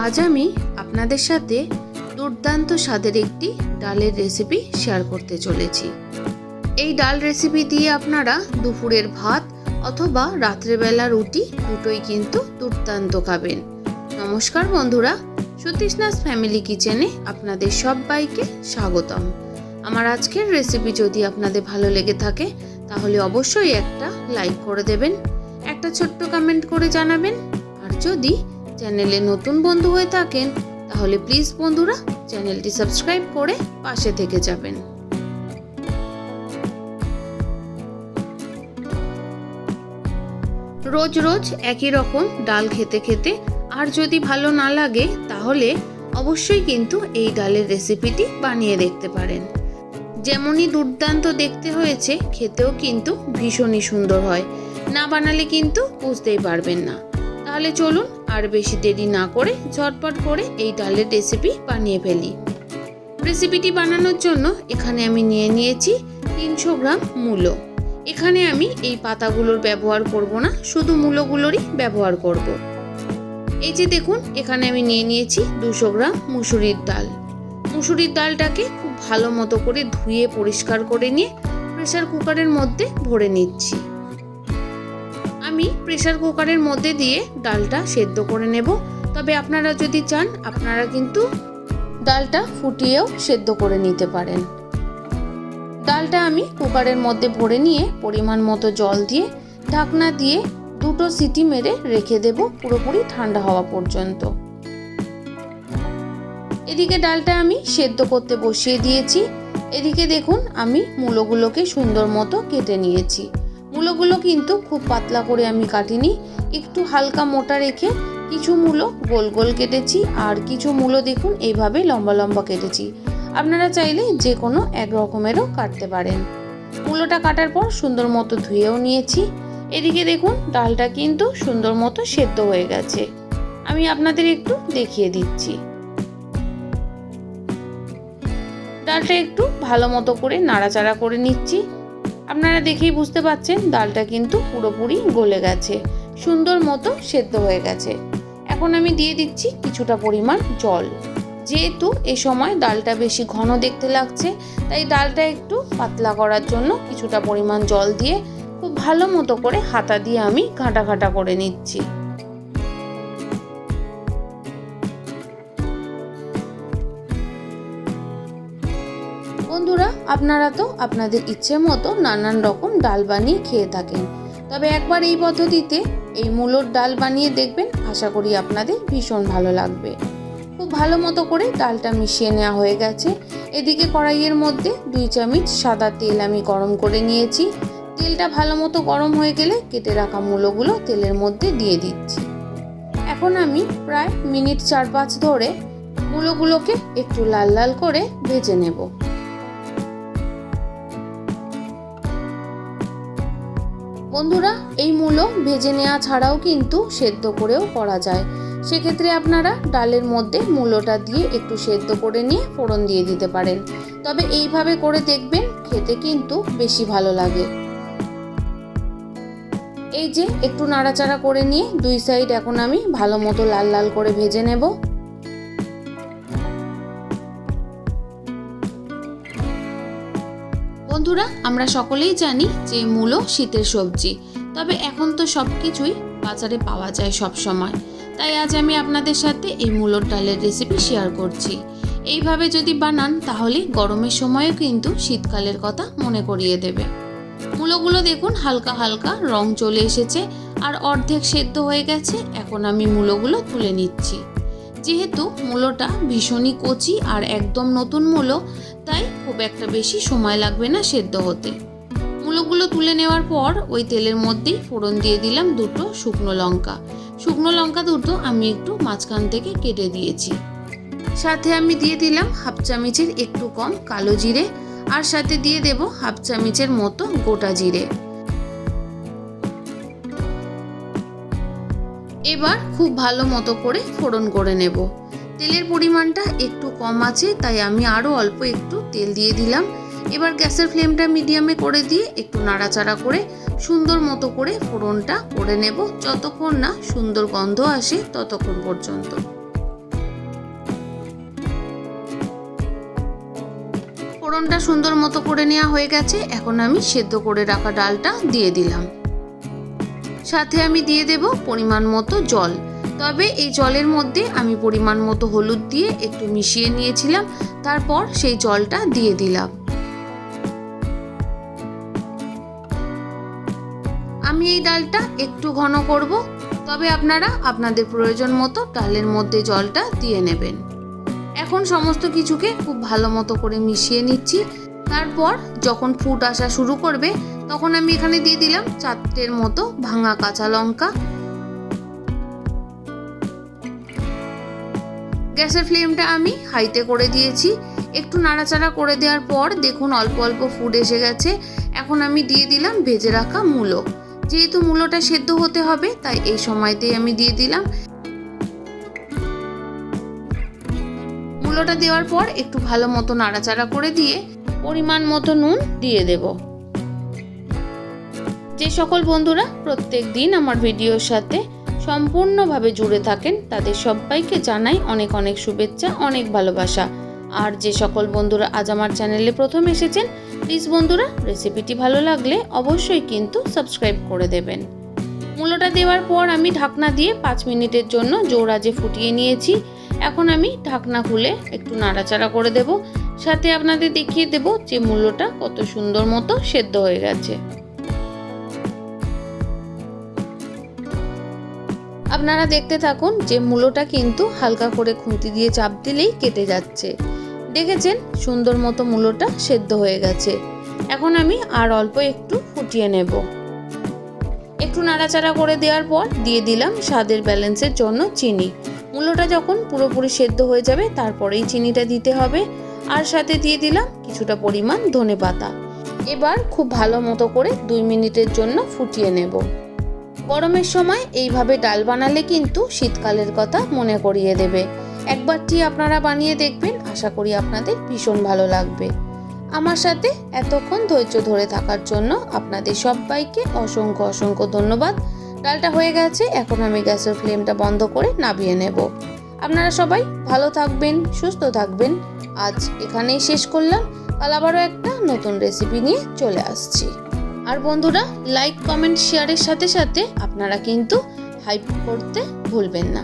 আজ আমি আপনাদের সাথে দুর্দান্ত স্বাদের একটি ডালের রেসিপি শেয়ার করতে চলেছি। এই ডাল রেসিপি দিয়ে আপনারা দুপুরের ভাত অথবা রাত্রেবেলা রুটি দুটোই কিন্তু দুর্দান্ত খাবেন। নমস্কার বন্ধুরা সতীশনাথ ফ্যামিলি কিচেনে আপনাদের সবাইকে স্বাগতম। আমার আজকের রেসিপি যদি আপনাদের ভালো লেগে থাকে, তাহলে অবশ্যই একটা লাইক করে দেবেন, একটা ছোট্ট কমেন্ট করে জানাবেন, আর যদি চ্যানেলে নতুন বন্ধু হয়ে থাকেন, তাহলে প্লিজ বন্ধুরা চ্যানেলটি সাবস্ক্রাইব করে পাশে থেকে যাবেন। রোজ রোজ একই রকম ডাল খেতে খেতে আর যদি ভালো না লাগে, তাহলে অবশ্যই কিন্তু এই ডালের রেসিপিটি বানিয়ে দেখতে পারেন। যেমনই দুর্দান্ত দেখতে হয়েছে, খেতেও কিন্তু ভীষণই সুন্দর হয়। না বানালে কিন্তু বুঝতেই পারবেন না। তাহলে চলুন আর বেশি দেরি না করে ঝটপট করে এই ডালের রেসিপি বানিয়ে ফেলি। রেসিপিটি বানানোর জন্য এখানে আমি নিয়ে নিয়েছি তিনশো গ্রাম মূলো। এখানে আমি এই পাতাগুলোর ব্যবহার করব না, শুধু মূলোগুলোরই ব্যবহার করব। এই যে দেখুন, এখানে আমি নিয়ে নিয়েছি দুশো গ্রাম মুসুরির ডাল। মুসুরির ডালটাকে খুব ভালো মতো করে ধুয়ে পরিষ্কার করে নিয়ে প্রেশার কুকারের মধ্যে ভরে নিচ্ছি। আমি প্রেশার কুকারের মধ্যে দিয়ে ডালটা সেদ্ধ করে নেব। তবে আপনারা যদি চান, আপনারা কিন্তু ডালটা ফুটিয়েও সেদ্ধ করে নিতে পারেন। ডালটা আমি কুকারের মধ্যে ভরে নিয়ে পরিমাণ মতো জল দিয়ে ঢাকনা দিয়ে দুটো সিটি মেরে রেখে দেব পুরোপুরি ঠান্ডা হওয়া পর্যন্ত। এদিকে ডালটা আমি সেদ্ধ করতে বসিয়ে দিয়েছি। এদিকে দেখুন, আমি মূলোগুলোকে সুন্দর মতো কেটে নিয়েছি। মূলোগুলো কিন্তু খুব পাতলা করে আমি কাটিনি। একটু হালকা মোটা রেখে কিছু মূলো গোল গোল কেটেছি, আর কিছু মূলো দেখুন, এইভাবে লম্বা লম্বা কেটেছি। আপনারা চাইলে যে কোনো এক রকমেরও কাটতে পারেন। মূলোটা কাটার পর সুন্দর মতো ধুয়েও নিয়েছি। এদিকে দেখুন, ডালটা কিন্তু সুন্দর মতো সেদ্ধ হয়ে গেছে। আমি আপনাদের একটু দেখিয়ে দিচ্ছি। ডালটা একটু ভালো মতো করে নাড়াচাড়া করে নিচ্ছি। আপনারা দেখেই বুঝতে পাচ্ছেন ডালটা কিন্তু পুরোপুরি গলে গেছে, সুন্দর মতো সেদ্ধ হয়ে গেছে। এখন আমি দিয়ে দিচ্ছি কিছুটা পরিমাণ জল। যেহেতু এ সময় ডালটা বেশি ঘন দেখতে লাগছে, তাই ডালটা একটু পাতলা করার জন্য কিছুটা পরিমাণ জল দিয়ে খুব ভালো মতো করে হাতা দিয়ে আমি ঘাঁটা ঘাঁটা করে নিচ্ছি। আপনারা তো আপনাদের ইচ্ছে মতো নানান রকম ডাল বানিয়ে খেয়ে থাকেন। তবে একবার এই পদ্ধতিতে এই মূলোর ডাল বানিয়ে দেখবেন, আশা করি আপনাদের ভীষণ ভালো লাগবে। খুব ভালো মতো করে ডালটা মিশিয়ে নেওয়া হয়ে গেছে। এদিকে কড়াইয়ের মধ্যে দুই চামচ সাদা তেল আমি গরম করে নিয়েছি। তেলটা ভালো মতো গরম হয়ে গেলে কেটে রাখা মূলোগুলো তেলের মধ্যে দিয়ে দিচ্ছি। এখন আমি প্রায় মিনিট চার পাঁচ ধরে মূলোগুলোকে একটু লাল লাল করে ভেজে নেব। বন্ধুরা, এই মূলো ভেজে নেওয়া ছাড়াও কিন্তু সেদ্ধ করেও করা যায়। সেক্ষেত্রে আপনারা ডালের মধ্যে মূলোটা দিয়ে একটু সেদ্ধ করে নিয়ে ফোড়ন দিয়ে দিতে পারেন। তবে এইভাবে করে দেখবেন খেতে কিন্তু বেশি ভালো লাগে। এই যে একটু নাড়াচাড়া করে নিয়ে দুই সাইড এখন আমি ভালো মতো লাল লাল করে ভেজে নেব। বন্ধুরা, আমরা সকলেই জানি যে মূলো শীতের সবজি। তবে এখন তো সব কিছুই বাজারে পাওয়া যায় সব সময়। তাই আজ আমি আপনাদের সাথে এই মূলোর ডালের রেসিপি শেয়ার করছি। এইভাবে যদি বানান, তাহলে গরমের সময়ও কিন্তু শীতকালের কথা মনে করিয়ে দেবে। মূলোগুলো দেখুন, হালকা হালকা রং চলে এসেছে আর অর্ধেক সেদ্ধ হয়ে গেছে। এখন আমি মূলোগুলো তুলে নিচ্ছি। যেহেতু মূলোটা ভীষণই কচি আর একদম নতুন মূলো তাই খুব একটা বেশি সময় লাগবে না সেদ্ধ হতে। মূলোগুলো তুলে নেওয়ার পর ওই তেলের মধ্যেই ফোড়ন দিয়ে দিলাম দুটো শুকনো লঙ্কা। শুকনো লঙ্কা দুটো আমি একটু মাঝখান থেকে কেটে দিয়েছি। সাথে আমি দিয়ে দিলাম হাফ চামচের একটু কম কালো জিরে আর সাথে দিয়ে দেব হাফ চামচের মতো গোটা জিরে। এবার খুব ভালো মতো করে ফোড়ন করে নেব। তেলের পরিমাণটা একটু কম আছে, তাই আমি আরও অল্প একটু তেল দিয়ে দিলাম। এবার গ্যাসের ফ্লেমটা মিডিয়ামে করে দিয়ে একটু নাড়াচাড়া করে সুন্দর মতো করে ফোড়নটা করে নেব। যতক্ষণ না সুন্দর গন্ধ আসে ততক্ষণ পর্যন্ত। ফোড়নটা সুন্দর মতো করে নেওয়া হয়ে গেছে, এখন আমি সেদ্ধ করে রাখা ডালটা দিয়ে দিলাম। সাথে আমি দিয়ে দেব পরিমাণ মতো জল। তবে এই জলের মধ্যে আমি পরিমাণ মতো হলুদ দিয়ে একটু মিশিয়ে নিয়েছিলাম, তারপর সেই জলটা দিয়ে দিলাম। আমি এই ডালটা একটু ঘন করব, তবে আপনারা আপনাদের প্রয়োজন মতো ডালের মধ্যে জলটা দিয়ে নেবেন। এখন সমস্ত কিছুকে খুব ভালো মতো করে মিশিয়ে নিচ্ছি। তারপর যখন ফুট আসা শুরু করবে, তখন আমি এখানে দিয়ে দিলাম চারটের মতো ভাঙা কাঁচা লঙ্কা। গ্যাসের ফ্লেমটা আমি হাইতে করে দিয়েছি। একটু নাড়াচাড়া করে দেওয়ার পর দেখুন অল্প অল্প ফুড এসে গেছে। এখন আমি দিয়ে দিলাম ভেজে রাখা মূলো। যেহেতু মূলোটা সেদ্ধ হতে হবে, তাই এই সময়তেই আমি দিয়ে দিলাম। মূলোটা দেওয়ার পর একটু ভালো মতো নাড়াচাড়া করে দিয়ে পরিমাণ মতো নুন দিয়ে দেব। যে সকল বন্ধুরা প্রত্যেক দিন আমার ভিডিওর সাথে সম্পূর্ণভাবে জুড়ে থাকেন, তাদের সবাইকে জানাই অনেক অনেক শুভেচ্ছা, অনেক ভালোবাসা। আর যে সকল বন্ধুরা আজ আমার চ্যানেলে প্রথম এসেছেন প্লিজ বন্ধুরা রেসিপিটি ভালো লাগলে অবশ্যই কিন্তু সাবস্ক্রাইব করে দেবেন। মূলোটা দেওয়ার পর আমি ঢাকনা দিয়ে পাঁচ মিনিটের জন্য জোড়াজে ফুটিয়ে নিয়েছি, এখন আমি ঢাকনা খুলে একটু নাড়াচাড়া করে দেব। সাথে আপনাদের দেখিয়ে দেব যে মূল্যটা কত সুন্দর মতো সেদ্ধ হয়ে গেছে। আপনারা দেখতে থাকুন যে মূলোটা কিন্তু হালকা করে খুন্তি দিয়ে চাপ দিলেই কেটে যাচ্ছে। দেখেছেন? সুন্দর মতো মূলোটা সেদ্ধ হয়ে গেছে। এখন আমি আর অল্প একটু ফুটিয়ে নেব। একটু নাড়াচাড়া করে দেওয়ার পর দিয়ে দিলাম স্বাদের ব্যালেন্সের জন্য চিনি। মূলোটা যখন পুরোপুরি সেদ্ধ হয়ে যাবে, তারপরেই চিনিটা দিতে হবে। আর সাথে দিয়ে দিলাম কিছুটা পরিমাণ ধনে পাতা এবার খুব ভালো মতো করে দুই মিনিটের জন্য ফুটিয়ে নেব। গরমের সময় এইভাবে ডাল বানালে কিন্তু শীতকালের কথা মনে করিয়ে দেবে। একবারটি আপনারা বানিয়ে দেখবেন, আশা করি আপনাদের ভীষণ ভালো লাগবে। আমার সাথে এতক্ষণ ধৈর্য ধরে থাকার জন্য আপনাদের সবাইকে অসংখ্য অসংখ্য ধন্যবাদ। ডালটা হয়ে গেছে, এখন আমি গ্যাসের ফ্লেমটা বন্ধ করে নামিয়ে নেব। আপনারা সবাই ভালো থাকবেন, সুস্থ থাকবেন। আজ এখানেই শেষ করলাম। কাল আবারও একটা নতুন রেসিপি নিয়ে চলে আসছি। আর বন্ধুরা লাইক কমেন্ট শেয়ারের সাথে সাথে আপনারা কিন্তু হাইপ করতে ভুলবেন না।